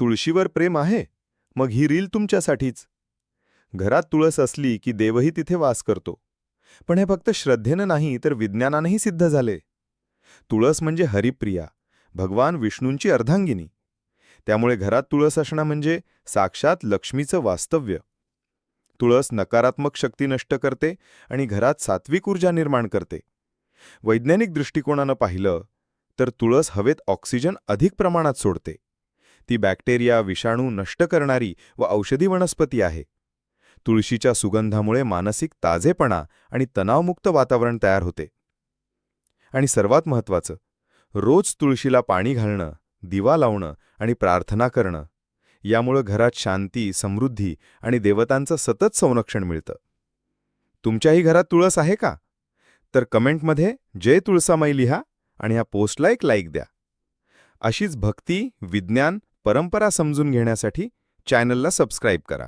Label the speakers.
Speaker 1: तुळशीवर प्रेम आहे मग ही रील तुमच्यासाठीच. घरात तुळस असली की देवही तिथे वास करतो. पण हे फक्त श्रद्धेनं नाही तर विज्ञानानंही सिद्ध झाले. तुळस म्हणजे हरिप्रिया भगवान विष्णूंची अर्धांगिनी. त्यामुळे घरात तुळस असणं म्हणजे साक्षात लक्ष्मीचं वास्तव्य. तुळस नकारात्मक शक्ती नष्ट करते आणि घरात सात्विक ऊर्जा निर्माण करते. वैज्ञानिक दृष्टिकोनानं पाहिलं तर तुळस हवेत ऑक्सिजन अधिक प्रमाणात सोडते. ती बॅक्टेरिया विषाणू नष्ट करणारी व औषधी वनस्पती आहे. तुळशीच्या सुगंधामुळे मानसिक ताजेपणा आणि तणावमुक्त वातावरण तयार होते. आणि सर्वात महत्त्वाचं रोज तुळशीला पाणी घालणं दिवा लावणं आणि प्रार्थना करणं यामुळं घरात शांती समृद्धी आणि देवतांचं सतत संरक्षण मिळतं. तुमच्याही घरात तुळस आहे का? तर कमेंटमध्ये जय तुळसामाई लिहा आणि ह्या पोस्टला एक लाईक द्या. अशीच भक्ती विज्ञान परंपरा समजून घेण्यासाठी चॅनलला सबस्क्राईब करा.